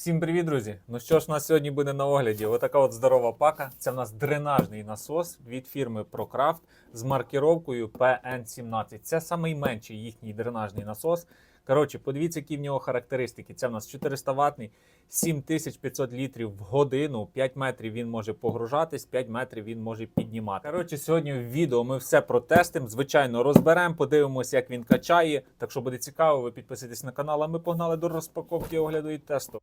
Всім привіт, друзі! Ну що ж, у нас сьогодні буде на огляді? Отака от здорова пака. Це в нас дренажний насос від фірми ProCraft з маркіровкою PN17. Це найменший їхній дренажний насос. Коротше, подивіться, які в нього характеристики. Це в нас 400 ватний, 7500 літрів в годину, 5 метрів він може погружатись, 5 метрів він може піднімати. Коротше, сьогодні в відео ми все протестимо. Звичайно, розберемо, подивимося, як він качає. Так що буде цікаво, ви підписуйтесь на канал, а ми погнали до розпаковки, огляду і тесту.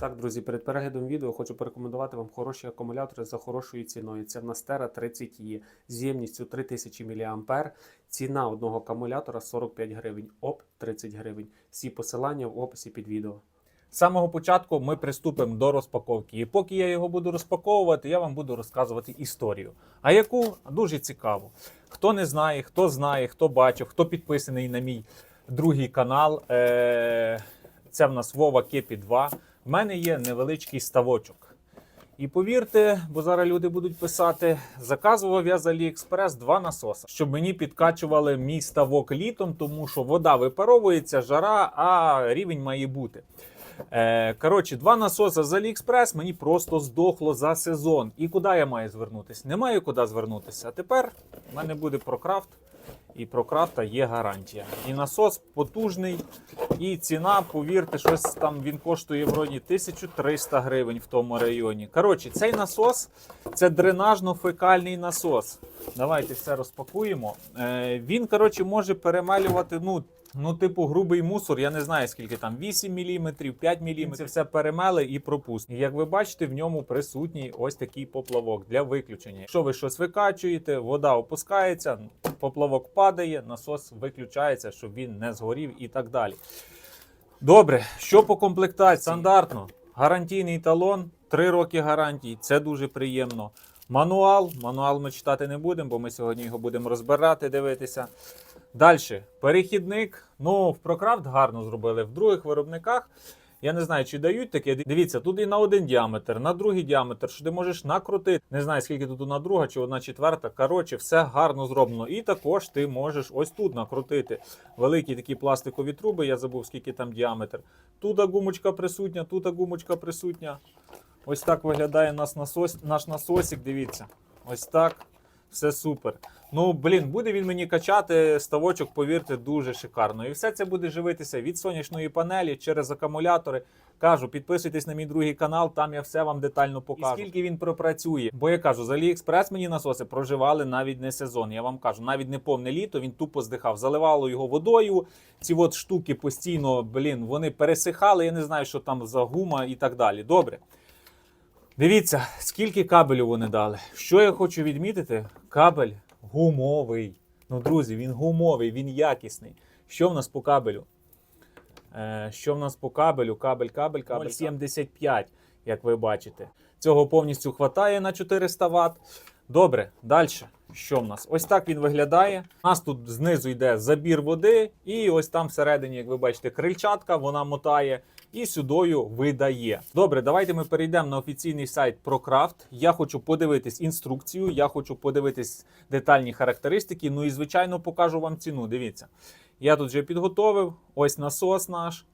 Так, друзі, перед переглядом відео хочу порекомендувати вам хороші акумулятори за хорошою ціною. Це в нас Terra 30 e з ємністю 3000 мА. Ціна одного акумулятора 45 гривень, ОП 30 гривень. Всі посилання в описі під відео. З самого початку ми приступимо до розпаковки. І поки я його буду розпаковувати, я вам буду розказувати історію. А яку дуже цікаву. Хто не знає, хто знає, хто бачив, хто підписаний на мій другий канал. Е- Це в нас Вова Кепі 2. В мене є невеличкий ставочок. І повірте, бо зараз люди будуть писати, заказував я з AliExpress два насоси, щоб мені підкачували мій ставок літом, тому що вода випаровується, жара, а рівень має бути. Е, коротше, два насоси з AliExpress мені просто здохло за сезон. І куди я маю звернутися? Не маю куди звернутися. А тепер в мене буде прокрафт. І прократа є гарантія. І насос потужний, і ціна, повірте, щось там він коштує вроді 1300 гривень в тому районі. Коротше, цей насос це дренажно-фекальний насос. Давайте все розпакуємо. Е, він, коротше, може перемалювати, ну, ну, типу, грубий мусор. Я не знаю, скільки там 8 мм, 5 мм. Це все перемели і пропустить. І як ви бачите, в ньому присутній ось такий поплавок для виключення. Якщо ви щось викачуєте, вода опускається, поплавок падає, насос виключається, щоб він не згорів і так далі. Добре, що по комплектації? Стандартно. Гарантійний талон, 3 роки гарантії, це дуже приємно. Мануал. Мануал ми читати не будемо, бо ми сьогодні його будемо розбирати, дивитися. Далі, перехідник. Ну, в Прокрафт гарно зробили. В других виробниках. Я не знаю, чи дають таке. Дивіться, тут і на один діаметр, на другий діаметр, що ти можеш накрутити. Не знаю, скільки тут одна друга чи одна четверта. Коротше, все гарно зроблено. І також ти можеш ось тут накрутити великі такі пластикові труби. Я забув, скільки там діаметр. Тут гумочка присутня, тут гумочка присутня. Ось так виглядає наш, насос, наш насосик. Дивіться. Ось так. Все супер. Ну, блін, буде він мені качати ставочок, повірте, дуже шикарно. І все це буде живитися від сонячної панелі через акумулятори. Кажу, підписуйтесь на мій другий канал, там я все вам детально покажу. І скільки він пропрацює. Бо я кажу, з AliExpress мені насоси проживали навіть не сезон. Я вам кажу, навіть не повне літо, він тупо здихав. Заливало його водою. Ці от штуки постійно, блін, вони пересихали. Я не знаю, що там за гума і так далі. Добре. Дивіться, скільки кабелю вони дали. Що я хочу відмітити? Кабель гумовий. Ну, друзі, він гумовий, він якісний. Що в нас по кабелю? Е, що в нас по кабелю? Кабель, кабель, кабель 75, як ви бачите. Цього повністю хватає на 400 Вт. Добре, далі. Що в нас? Ось так він виглядає. У нас тут знизу йде забір води, і ось там всередині, як ви бачите, крильчатка, вона мотає і сюдою видає. Добре, давайте ми перейдемо на офіційний сайт ProCraft. Я хочу подивитись інструкцію, я хочу подивитись детальні характеристики. Ну і звичайно покажу вам ціну. Дивіться. Я тут вже підготовив. Ось насос наш.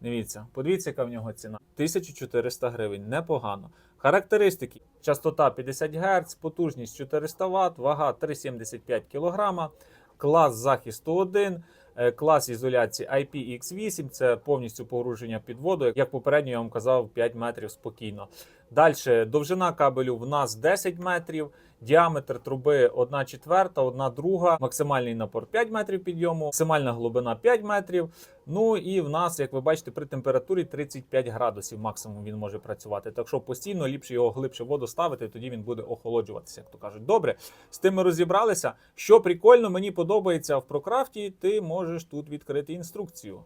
Дивіться, подивіться, яка в нього ціна. 1400 гривень. Непогано. Характеристики: частота 50 Гц, потужність 400 Вт, вага 3,75 кг, клас захисту 1. е, Клас ізоляції IPX8 це повністю погруження під воду. Як попередньо я вам казав, 5 метрів спокійно. Далі довжина кабелю в нас 10 метрів, діаметр труби 1 четверта, 1 друга, максимальний напор 5 метрів підйому, максимальна глибина 5 метрів. Ну і в нас, як ви бачите, при температурі 35 градусів максимум він може працювати. Так що постійно ліпше його глибше воду ставити, тоді він буде охолоджуватися, як то кажуть. Добре, з тим ми розібралися. Що прикольно, мені подобається в прокрафті, ти можеш тут відкрити інструкцію.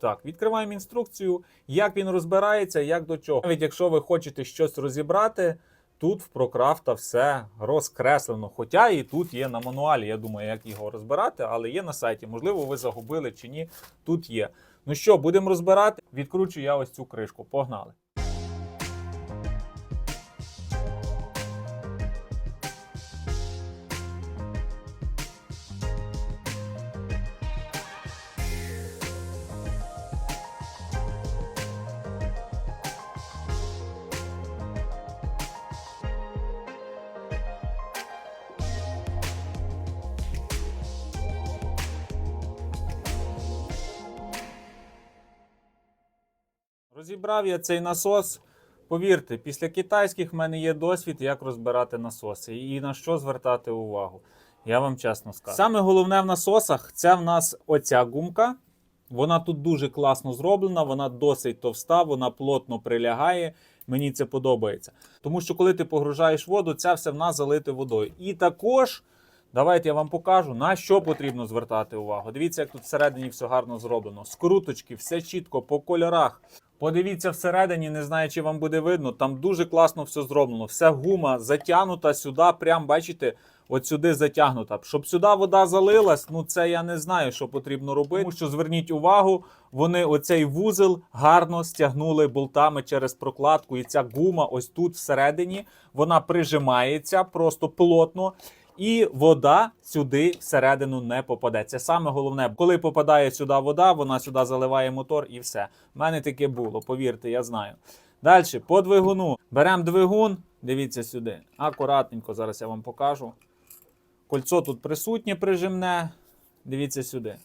Так, відкриваємо інструкцію, як він розбирається, як до чого. Навіть якщо ви хочете щось розібрати, тут в прокрафта все розкреслено. Хоча і тут є на мануалі, я думаю, як його розбирати, але є на сайті. Можливо, ви загубили чи ні. Тут є. Ну що, будемо розбирати? Відкручу я ось цю кришку. Погнали. Розібрав я цей насос. Повірте, після китайських в мене є досвід, як розбирати насоси і на що звертати увагу. Я вам чесно скажу. Саме головне в насосах це в нас оця гумка. Вона тут дуже класно зроблена, вона досить товста, вона плотно прилягає. Мені це подобається. Тому що коли ти погружаєш воду, це все в нас залите водою. І також, давайте я вам покажу, на що потрібно звертати увагу. Дивіться, як тут всередині все гарно зроблено. Скруточки, все чітко, по кольорах. Подивіться всередині, не знаю, чи вам буде видно. Там дуже класно все зроблено. Вся гума затягнута сюди, прям бачите, от сюди затягнута. Щоб сюди вода залилась, ну це я не знаю, що потрібно робити. Тому що зверніть увагу, вони оцей вузел гарно стягнули болтами через прокладку. І ця гума ось тут всередині, вона прижимається просто плотно. І вода сюди всередину не попаде. Це саме головне. Коли попадає сюди вода, вона сюди заливає мотор і все. У мене таке було, повірте, я знаю. Далі, по двигуну. Беремо двигун, дивіться сюди. Акуратненько, зараз я вам покажу. Кольцо тут присутнє прижимне. Дивіться сюди.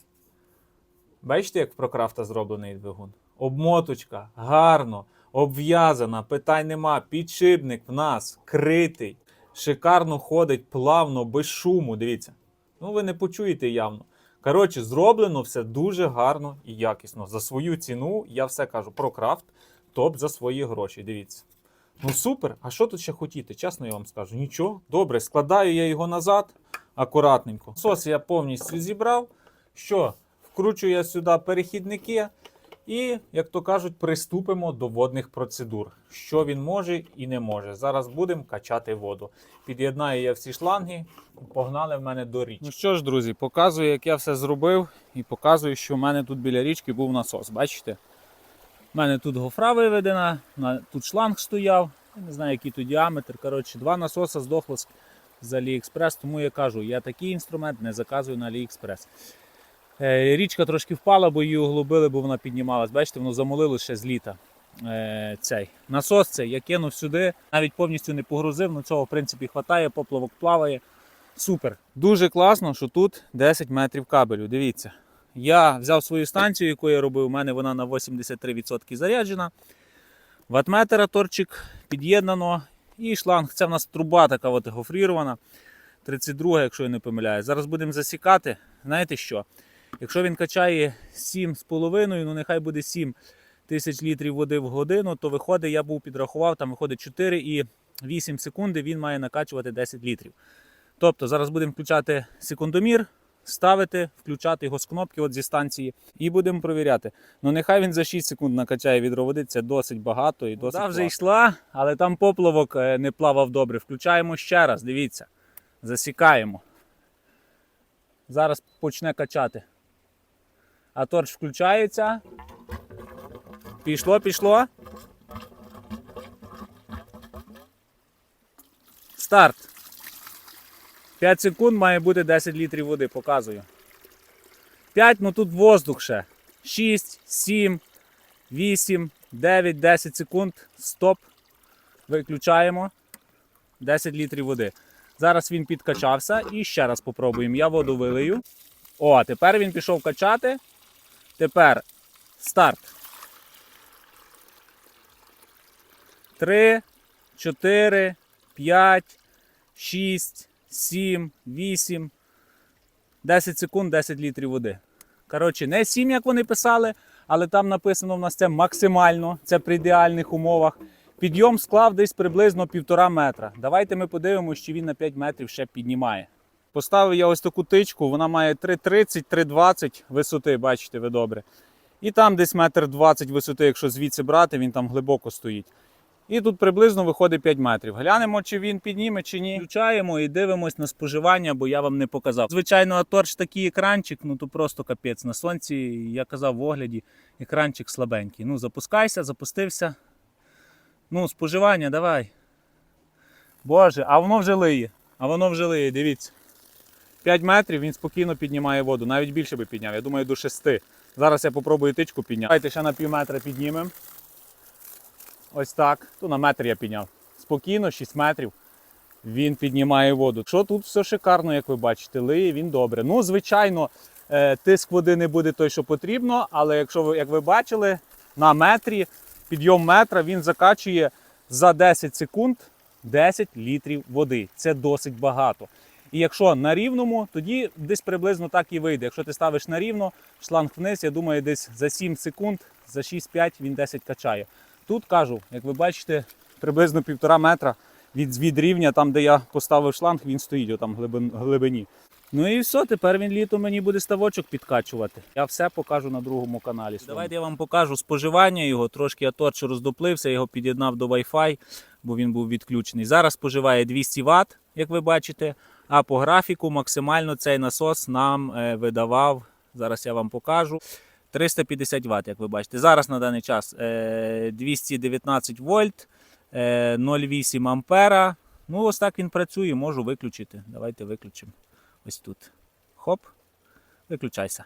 Бачите, як в прокрафта зроблений двигун? Обмоточка, гарно, обв'язана, питань нема. Підшипник в нас критий, шикарно ходить, плавно, без шуму. Дивіться. Ну, ви не почуєте явно. Коротше, зроблено все дуже гарно і якісно. За свою ціну, я все кажу про крафт, топ за свої гроші. Дивіться. Ну супер. А що тут ще хотіти? Чесно я вам скажу. Нічого. Добре, складаю я його назад акуратненько. Сос я повністю зібрав. Що? Вкручую я сюди перехідники. І, як то кажуть, приступимо до водних процедур. Що він може і не може. Зараз будемо качати воду. Під'єднаю я всі шланги, погнали в мене до річки. Ну що ж, друзі, показую, як я все зробив, і показую, що в мене тут біля річки був насос. Бачите? У мене тут гофра виведена, тут шланг стояв. Я не знаю, який тут діаметр. Коротше, два насоса здохло з Аліекспрес, тому я кажу, я такий інструмент не заказую на Аліекспрес. Е, Річка трошки впала, бо її оглубили, бо вона піднімалась. Бачите, воно замолило ще з літа. Е, цей насос цей я кинув сюди, навіть повністю не погрузив, ну цього в принципі хватає, поплавок плаває. Супер. Дуже класно, що тут 10 метрів кабелю. Дивіться. Я взяв свою станцію, яку я робив, у мене вона на 83% заряджена. Ватметера торчик під'єднано. І шланг. Це в нас труба така от гофрірована. 32, якщо я не помиляюсь. Зараз будемо засікати. Знаєте що? Якщо він качає 7,5, ну нехай буде 7 тисяч літрів води в годину, то виходить, я був підрахував, там виходить 4 і 8 секунди він має накачувати 10 літрів. Тобто зараз будемо включати секундомір, ставити, включати його з кнопки от зі станції і будемо провіряти. Ну нехай він за 6 секунд накачає відро води, це досить багато і досить. Вода вже йшла, але там поплавок е, не плавав добре. Включаємо ще раз, дивіться. Засікаємо. Зараз почне качати. А торч включається. Пішло, пішло. Старт. 5 секунд має бути 10 літрів води, показую. 5, ну тут воздух ще. 6, 7, 8, 9, 10 секунд. Стоп. Виключаємо. 10 літрів води. Зараз він підкачався і ще раз попробуємо. Я воду вилию. О, тепер він пішов качати. Тепер старт. 3, 4, 5, 6, 7, 8, 10 секунд, 10 літрів води. Коротше, не 7, як вони писали, але там написано в нас це максимально, це при ідеальних умовах. Підйом склав десь приблизно півтора метра. Давайте ми подивимося, чи він на 5 метрів ще піднімає. Поставив я ось таку тичку, вона має 3,30-3,20 висоти, бачите ви добре. І там десь метр 20 висоти, якщо звідси брати, він там глибоко стоїть. І тут приблизно виходить 5 метрів. Глянемо, чи він підніме, чи ні. Включаємо і дивимось на споживання, бо я вам не показав. Звичайно, аторч такий екранчик, ну то просто капець. На сонці, я казав в огляді, екранчик слабенький. Ну, запускайся, запустився. Ну, споживання, давай. Боже, а воно вже лиє. А воно вже лиє, дивіться. 5 метрів він спокійно піднімає воду, навіть більше би підняв, я думаю, до 6. Зараз я попробую тичку підняти. Давайте ще на пів метра піднімемо. Ось так. То на метр я підняв. Спокійно, 6 метрів. Він піднімає воду. Що тут все шикарно, як ви бачите, лиє він добре. Ну, звичайно, е, тиск води не буде той, що потрібно, але якщо ви, як ви бачили, на метрі підйом метра, він закачує за 10 секунд 10 літрів води. Це досить багато. І якщо на рівному, тоді десь приблизно так і вийде. Якщо ти ставиш на рівно, шланг вниз, я думаю, десь за 7 секунд, за 6-5 він 10 качає. Тут кажу, як ви бачите, приблизно півтора метра від, від рівня, там, де я поставив шланг, він стоїть отам глибині. Ну і все, тепер він літом мені буде ставочок підкачувати. Я все покажу на другому каналі. Давайте я вам покажу споживання його. Трошки я торч роздуплився, його під'єднав до Wi-Fi, бо він був відключений. Зараз споживає 200 Вт, як ви бачите. А по графіку максимально цей насос нам е, видавав. Зараз я вам покажу. 350 Вт, як ви бачите. Зараз на даний час е, 219 вольт, е, 0,8 ампера. Ну, ось так він працює, можу виключити. Давайте виключимо. Ось тут. Хоп, виключайся.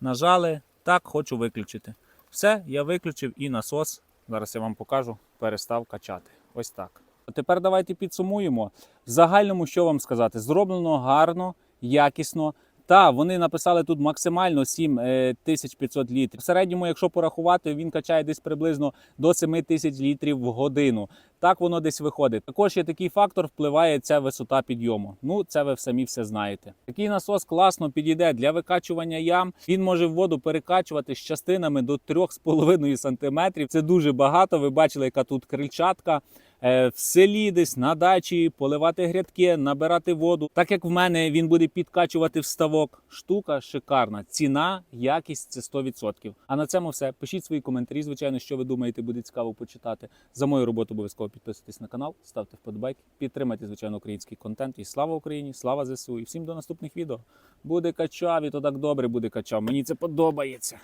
Нажали. Так, хочу виключити. Все, я виключив і насос. Зараз я вам покажу, перестав качати. Ось так. Тепер давайте підсумуємо. В загальному, що вам сказати, зроблено гарно, якісно. Та вони написали тут максимально 7500 літрів. В середньому, якщо порахувати, він качає десь приблизно до 7000 літрів в годину. Так воно десь виходить. Також є такий фактор, впливає ця висота підйому. Ну, це ви самі все знаєте. Такий насос класно підійде для викачування ям. Він може воду перекачувати з частинами до 3,5 см. Це дуже багато. Ви бачили, яка тут крильчатка. Е, В селі десь на дачі поливати грядки, набирати воду. Так як в мене він буде підкачувати вставок. Штука шикарна. Ціна, якість це 100%. А на цьому все. Пишіть свої коментарі. Звичайно, що ви думаєте, буде цікаво почитати. За мою роботу обов'язково підписуйтесь на канал, ставте вподобайки, підтримайте, звичайно, український контент. І слава Україні, слава ЗСУ. І всім до наступних відео. Буде качав, і то так добре буде качав. Мені це подобається.